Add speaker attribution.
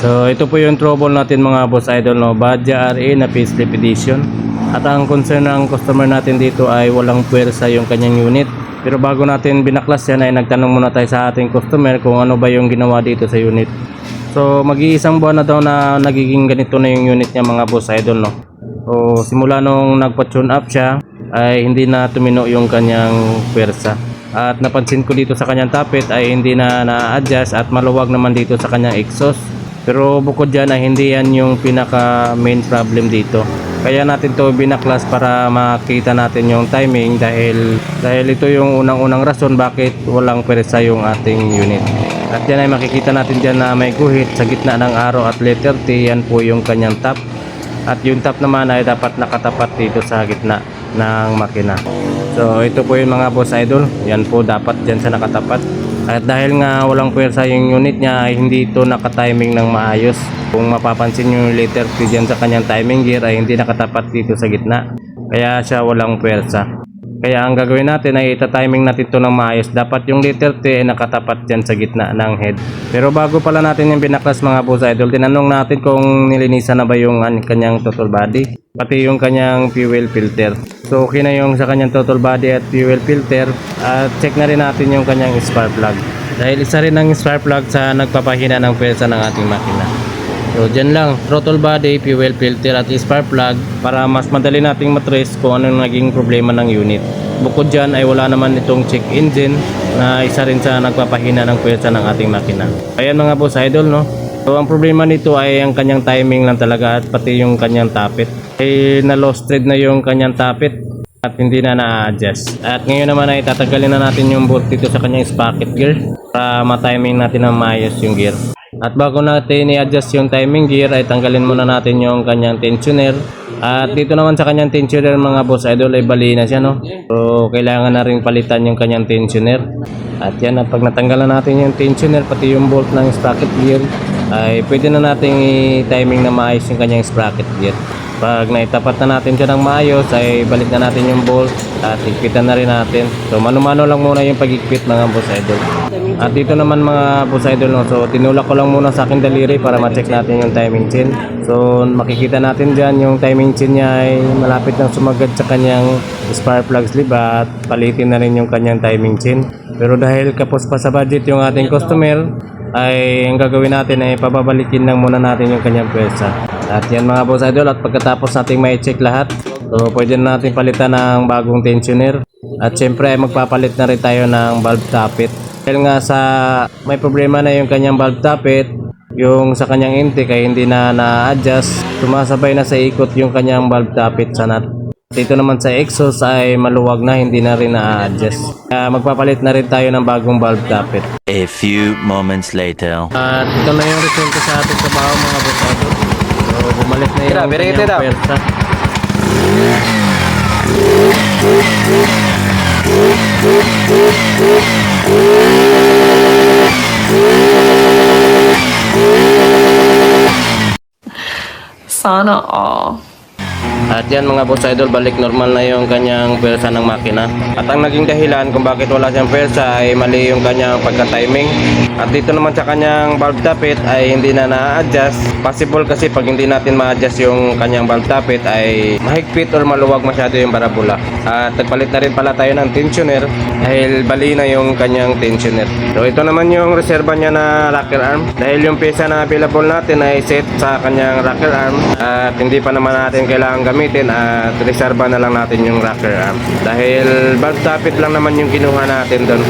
Speaker 1: So ito po yung trouble natin mga boss idol no, Badja RA na facelift edition. At ang concern ng customer natin dito ay walang puwersa yung kanyang unit. Pero bago natin binaklas yan ay nagtanong muna tayo sa ating customer kung ano ba yung ginawa dito sa unit. So mag-iisang buwan na daw na nagiging ganito na yung unit niya mga boss idol no. So simula nung nagpa-tune up siya ay hindi na tumino yung kanyang puwersa. At napansin ko dito sa kanyang tapet ay hindi na na-adjust at maluwag naman dito sa kanyang exhaust. Pero bukod dyan ay hindi yan yung pinaka main problem dito. Kaya natin to binaklas para makita natin yung timing dahil dahil ito yung unang-unang rason bakit walang peresa yung ating unit. At yan ay makikita natin dyan na may guhit sa gitna ng arrow at letter T. Yan po yung kanyang top. At yung top naman ay dapat nakatapat dito sa gitna ng makina. So ito po yung mga boss idol. Yan po dapat dyan sa nakatapat. At dahil nga walang pwersa yung unit niya ay hindi ito nakatiming ng maayos. Kung mapapansin letter T dyan sa kanyang timing gear ay hindi nakatapat dito sa gitna. Kaya siya walang pwersa. Kaya ang gagawin natin ay itatiming natin ito ng maayos. Dapat yung letter T ay nakatapat dyan sa gitna ng head. Pero bago pala natin yung binaklas mga boss idol, tinanong natin kung nilinisan na ba yung an- kanyang total body. Pati yung kanyang fuel filter. So okay na yung sa kanyang total body at fuel filter. At check na rin natin yung kanyang spark plug. Dahil isa rin ang spark plug sa nagpapahina ng pwersa ng ating makina. So dyan lang, throttle body, fuel filter at spark plug para mas madali nating matrace kung anong naging problema ng unit. Bukod dyan ay wala naman itong check engine na isa rin sa nagpapahina ng pwersa ng ating makina. Ayan mga boss idol no. So ang problema nito ay ang kanyang timing lang talaga at pati yung kanyang tapit. Eh na lost thread na yung kanyang tapit at hindi na na-adjust. At ngayon naman ay tatanggalin na natin yung bolt dito sa kanyang sprocket gear para ma-timing natin ng maayos yung gear. At bago natin i-adjust yung timing gear ay tanggalin muna natin yung kanyang tensioner. At dito naman sa kanyang tensioner mga boss idol ay bali na siya no. So kailangan na rin palitan yung kanyang tensioner. At yan at pag natanggalan natin yung tensioner pati yung bolt ng sprocket gear ay pwede na nating i-timing na maayos yung kanyang sprocket gear. Pag naitapat na natin siya ng maayos ay balik na natin yung bolt at higpitan na rin natin. So mano-mano lang muna yung pagigpit mga boss idol. At dito naman mga boss idol no, so tinulak ko lang muna sa akin daliri para ma-check natin yung timing chain. So makikita natin dyan yung timing chain niya ay malapit nang sumagad sa kanyang spark plug sleeve at palitin na rin yung kanyang timing chain. Pero dahil kapos pa sa budget yung ating customer, ay ang gagawin natin ay pababalikin lang muna natin yung kanyang pwersa. At yan mga boss idol at pagkatapos nating may check lahat, so pwede na natin palitan ng bagong tensioner. At syempre ay magpapalit na rin tayo ng valve tappet. Dahil nga sa may problema na yung kanyang valve tappet, yung sa kanyang intake ay hindi na na-adjust, sumasabay na sa ikot yung kanyang valve tappet sa nut. Dito naman sa exhaust ay maluwag na, hindi na rin na-adjust. Kaya magpapalit na rin tayo ng bagong valve tappet.
Speaker 2: A few moments later.
Speaker 1: At ito na yung resulta sa ating trabaho mga botado. So bumalik na yung
Speaker 3: kita
Speaker 1: kanyang
Speaker 3: daw.
Speaker 1: pwersa.
Speaker 4: Sana all.
Speaker 1: At yan mga boss idol, balik normal na yung kanyang pwersa ng makina. At ang naging dahilan kung bakit wala siyang pwersa ay mali yung kanyang pagka-timing. At dito naman sa kanyang valve tappet ay hindi na na-adjust. Possible kasi pag hindi natin ma-adjust yung kanyang valve tappet ay mahigpit or maluwag masyado yung barabula. At nagpalit na rin pala tayo ng tensioner dahil bali na yung kanyang tensioner. So ito naman yung reserva niya na rocker arm. Dahil yung pyesa na available natin ay set sa kanyang rocker arm at hindi pa naman natin kailangan gamitin at reserva na lang natin yung rocker arm. Dahil valve tappet lang naman yung kinuha natin doon.